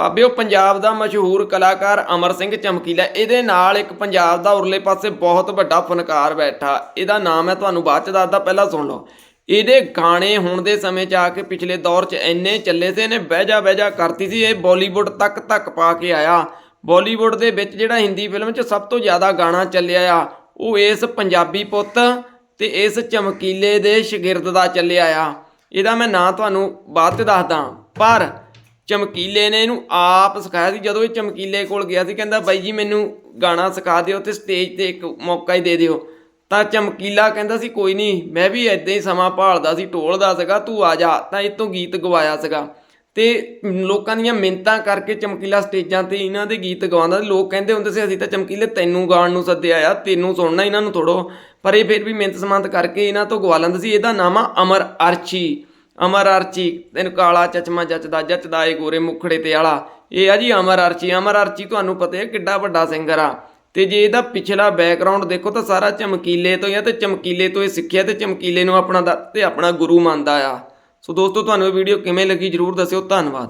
ਬਾਬਿਓ, ਪੰਜਾਬ ਦਾ ਮਸ਼ਹੂਰ ਕਲਾਕਾਰ ਅਮਰ ਸਿੰਘ ਚਮਕੀਲਾ ਇਹਦੇ ਨਾਲ ਇੱਕ ਪੰਜਾਬ ਦਾ ਉਰਲੇ ਪਾਸੇ ਬਹੁਤ ਵੱਡਾ ਫਨਕਾਰ ਬੈਠਾ। ਇਹਦਾ ਨਾਮ ਹੈ, ਤੁਹਾਨੂੰ ਬਾਅਦ ਚ ਦੱਸਦਾ, ਪਹਿਲਾਂ ਸੁਣ ਲਓ। ਇਹਦੇ ਗਾਣੇ ਹੁਣ ਦੇ ਸਮੇਂ 'ਚ ਆ ਕੇ ਪਿਛਲੇ ਦੌਰ 'ਚ ਇੰਨੇ ਚੱਲੇ ਸੀ, ਇਹਨੇ ਬਹਿਜਾ ਬਹਿਜਾ ਕਰਤੀ ਸੀ, ਇਹ ਬਾਲੀਵੁੱਡ ਤੱਕ ਤੱਕ ਪਾ ਕੇ ਆਇਆ। ਬਾਲੀਵੁੱਡ ਦੇ ਵਿੱਚ ਜਿਹੜਾ ਹਿੰਦੀ ਫਿਲਮ 'ਚ ਸਭ ਤੋਂ ਜ਼ਿਆਦਾ ਗਾਣਾ ਚੱਲਿਆ ਆ, ਉਹ ਇਸ ਪੰਜਾਬੀ ਪੁੱਤ ਤੇ ਇਸ ਚਮਕੀਲੇ ਦੇ ਸ਼ਾਗਿਰਦ ਦਾ ਚੱਲਿਆ ਆ। ਇਹਦਾ ਮੈਂ ਨਾਂ ਤੁਹਾਨੂੰ ਬਾਅਦ 'ਚ ਦੱਸਦਾ। ਪਰ ਚਮਕੀਲੇ ਨੇ ਇਹਨੂੰ ਆਪ ਸਿਖਾਇਆ ਸੀ, ਜਦੋਂ ਇਹ ਚਮਕੀਲੇ ਕੋਲ ਗਿਆ ਸੀ, ਕਹਿੰਦਾ ਬਾਈ ਜੀ ਮੈਨੂੰ ਗਾਣਾ ਸਿਖਾ ਦਿਓ ਤੇ ਸਟੇਜ ਤੇ ਇੱਕ ਮੌਕਾ ਹੀ ਦੇ ਦਿਓ। ਤਾਂ ਚਮਕੀਲਾ ਕਹਿੰਦਾ ਸੀ, ਕੋਈ ਨਹੀਂ, ਮੈਂ ਵੀ ਐਦਾਂ ਹੀ ਸਮਾਂ ਭਾਲਦਾ ਸੀ ਢੋਲਦਾ ਸੀਗਾ, ਤੂੰ ਆ ਜਾ, ਤਾਂ ਇਹ ਤੋਂ ਗੀਤ ਗਵਾਇਆ ਸੀਗਾ। ਤੇ ਲੋਕਾਂ ਦੀਆਂ ਮਿੰਤਾਂ ਕਰਕੇ ਚਮਕੀਲਾ ਸਟੇਜਾਂ ਤੇ ਇਹਨਾਂ ਦੇ ਗੀਤ ਗਵਾਉਂਦਾ ਸੀ। ਲੋਕ ਕਹਿੰਦੇ ਹੁੰਦੇ ਸੀ, ਅਸੀਂ ਤਾਂ ਚਮਕੀਲੇ ਤੈਨੂੰ ਗਾਣ ਨੂੰ ਸੱਦਿਆ ਆ, ਤੈਨੂੰ ਸੁਣਨਾ ਇਹਨਾਂ ਨੂੰ ਥੋੜੋ ਪਰ ਇਹ ਫਿਰ ਵੀ ਮਿੰਤ ਸਮਾਂਤ ਕਰਕੇ ਇਹਨਾਂ ਤੋਂ ਗਵਾ ਲੈਂਦਾ ਸੀ। ਇਹਦਾ ਨਾਮ ਆ ਅਮਰ ਅਰਚੀ ਅਮਰ ਅਰਚੀ, ਤੈਨੂੰ ਕਾਲਾ ਚਚਮਾ ਜੱਚਦਾ ਜੱਚਦਾ ਏ ਗੋਰੇ ਮੁਖੜੇ ਤੇ ਆਲਾ। ਇਹ ਆ ਜੀ ਅਮਰ ਅਰਚੀ। ਅਮਰ ਅਰਚੀ ਤੁਹਾਨੂੰ ਪਤਾ ਹੈ ਕਿੱਡਾ ਵੱਡਾ ਸਿੰਗਰ ਆ। ਤੇ ਜੇ ਇਹਦਾ ਪਿਛਲਾ ਬੈਕਗ੍ਰਾਉਂਡ ਦੇਖੋ ਤਾਂ ਸਾਰਾ ਚਮਕੀਲੇ ਤੋਂ ਹੀ ਆ ਤੇ ਚਮਕੀਲੇ ਤੋਂ ਇਹ ਸਿੱਖਿਆ ਤੇ ਚਮਕੀਲੇ ਨੂੰ ਆਪਣਾ ਦਾ ਤੇ ਆਪਣਾ ਗੁਰੂ ਮੰਨਦਾ ਆ। ਸੋ ਦੋਸਤੋ, ਤੁਹਾਨੂੰ ਇਹ ਵੀਡੀਓ ਕਿਵੇਂ ਲੱਗੀ ਜਰੂਰ ਦੱਸਿਓ। ਧੰਨਵਾਦ।